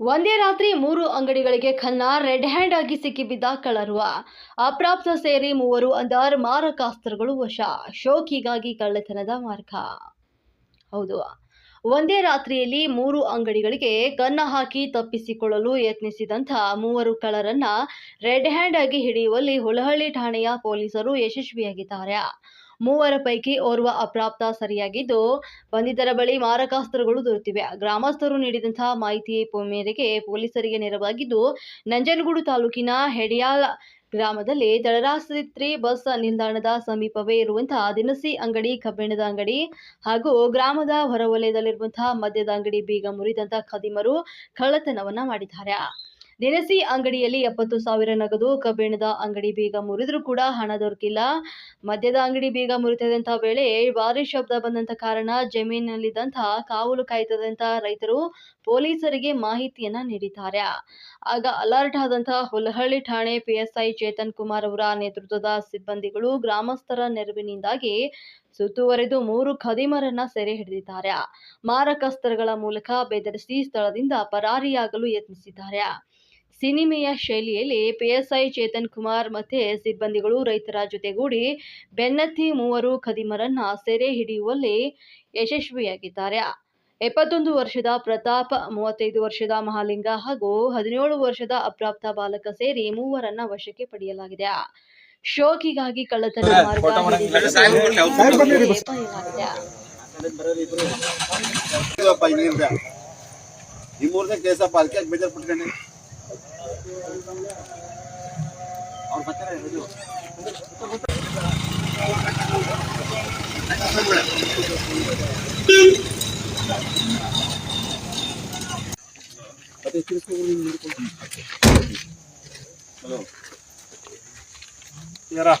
ಒಂದೇ ರಾತ್ರಿ ಮೂರು ಅಂಗಡಿಗಳಿಗೆ ಖನ್ನ ರೆಡ್ ಹ್ಯಾಂಡ್ ಆಗಿ ಸಿಕ್ಕಿಬಿದ್ದ ಕಳರುವ. ಅಪ್ರಾಪ್ತ ಸೇರಿ ಮೂವರು ಅಂದಾರ್ ಮಾರಕಾಸ್ತ್ರಗಳು ವಶ. ಶೋಕಿಗಾಗಿ ಕಳ್ಳತನದ ಮಾರ್ಗ. ಹೌದು. ಒಂದೇ ರಾತ್ರಿಯಲ್ಲಿ ಮೂರು ಅಂಗಡಿಗಳಿಗೆ ಕನ್ನ ಹಾಕಿ ತಪ್ಪಿಸಿಕೊಳ್ಳಲು ಯತ್ನಿಸಿದಂಥ ಮೂವರು ಕಳ್ಳರನ್ನ ರೆಡ್ ಹ್ಯಾಂಡ್ ಆಗಿ ಹಿಡಿಯುವಲ್ಲಿ ಹುಳಹಳ್ಳಿ ಠಾಣೆಯ ಪೊಲೀಸರು ಯಶಸ್ವಿಯಾಗಿದ್ದಾರೆ. ಮೂವರ ಪೈಕಿ ಓರ್ವ ಅಪ್ರಾಪ್ತ ಸರಿಯಾಗಿದ್ದು, ಬಂಧಿತರ ಬಳಿ ಮಾರಕಾಸ್ತ್ರಗಳು ದೊರೆತಿವೆ. ಗ್ರಾಮಸ್ಥರು ನೀಡಿದಂತಹ ಮಾಹಿತಿ ಮೇರೆಗೆ ಪೊಲೀಸರಿಗೆ ನೆರವಾಗಿದ್ದು, ನಂಜನಗೂಡು ತಾಲೂಕಿನ ಹೆಡಿಯಾಲ್ ಗ್ರಾಮದಲ್ಲಿ ದಳರಾಸ್ತ್ರಿ ಬಸ್ ನಿಲ್ದಾಣದ ಸಮೀಪವೇ ಇರುವಂತಹ ದಿನಸಿ ಅಂಗಡಿ, ಕಬ್ಬಿಣದ ಅಂಗಡಿ ಹಾಗೂ ಗ್ರಾಮದ ಹೊರವಲಯದಲ್ಲಿರುವಂತಹ ಮದ್ಯದ ಅಂಗಡಿ ಬೀಗ ಮುರಿದಂತಹ ಖದೀಮರು ಕಳ್ಳತನವನ್ನ ಮಾಡಿದ್ದಾರೆ. ದಿನಸಿ ಅಂಗಡಿಯಲ್ಲಿ ಎಪ್ಪತ್ತು ಸಾವಿರ ನಗದು ಕಬ್ಬಿಣದ ಅಂಗಡಿ ಬೀಗ ಮುರಿದ್ರು ಕೂಡ ಹಣ ದೊರಕಿಲ್ಲ. ಮದ್ಯದ ಅಂಗಡಿ ಬೀಗ ಮುರಿತದಂತಹ ವೇಳೆ ಭಾರಿ ಶಬ್ದ ಬಂದಂತ ಕಾರಣ ಜಮೀನಿನಲ್ಲಿದ್ದಂತಹ ಕಾವಲು ಕಾಯ್ತದಂತಹ ರೈತರು ಪೊಲೀಸರಿಗೆ ಮಾಹಿತಿಯನ್ನ ನೀಡಿದ್ದಾರೆ. ಆಗ ಅಲರ್ಟ್ ಆದಂತಹ ಹುಲಹಳ್ಳಿ ಠಾಣೆ ಪಿಎಸ್ಐ ಚೇತನ್ ಕುಮಾರ್ ಅವರ ನೇತೃತ್ವದ ಸಿಬ್ಬಂದಿಗಳು ಗ್ರಾಮಸ್ಥರ ನೆರವಿನಿಂದಾಗಿ ಸುತ್ತುವರೆದು ಮೂರು ಖದೀಮರನ್ನ ಸೆರೆ ಹಿಡಿದಿದ್ದಾರೆ. ಮಾರಕಸ್ತ್ರಗಳ ಮೂಲಕ ಬೆದರಿಸಿ ಸ್ಥಳದಿಂದ ಪರಾರಿಯಾಗಲು ಯತ್ನಿಸಿದ್ದಾರೆ. ಸಿನಿಮೆಯ ಶೈಲಿಯಲ್ಲಿ ಪಿಎಸ್ಐ ಚೇತನ್ ಕುಮಾರ್ ಮತ್ತೆ ಸಿಬ್ಬಂದಿಗಳು ರೈತರ ಜೊತೆಗೂಡಿ ಬೆನ್ನತ್ತಿ ಮೂವರು ಖದೀಮರನ್ನ ಸೆರೆ ಹಿಡಿಯುವಲ್ಲಿ ಯಶಸ್ವಿಯಾಗಿದ್ದಾರೆ. ಎಪ್ಪತ್ತೊಂದು ವರ್ಷದ ಪ್ರತಾಪ್ ಮೂವತ್ತೈದು ವರ್ಷದ ಮಹಾಲಿಂಗ ಹಾಗೂ ಹದಿನೇಳು ವರ್ಷದ ಅಪ್ರಾಪ್ತ ಬಾಲಕ ಸೇರಿ ಮೂವರನ್ನ ವಶಕ್ಕೆ ಪಡೆಯಲಾಗಿದೆ. ಶೋಕಿಗಾಗಿ ಕಳ್ಳತನ ಮಾರ್ಗ ಬಯಲಾಗಿದೆ. Halo. Yara.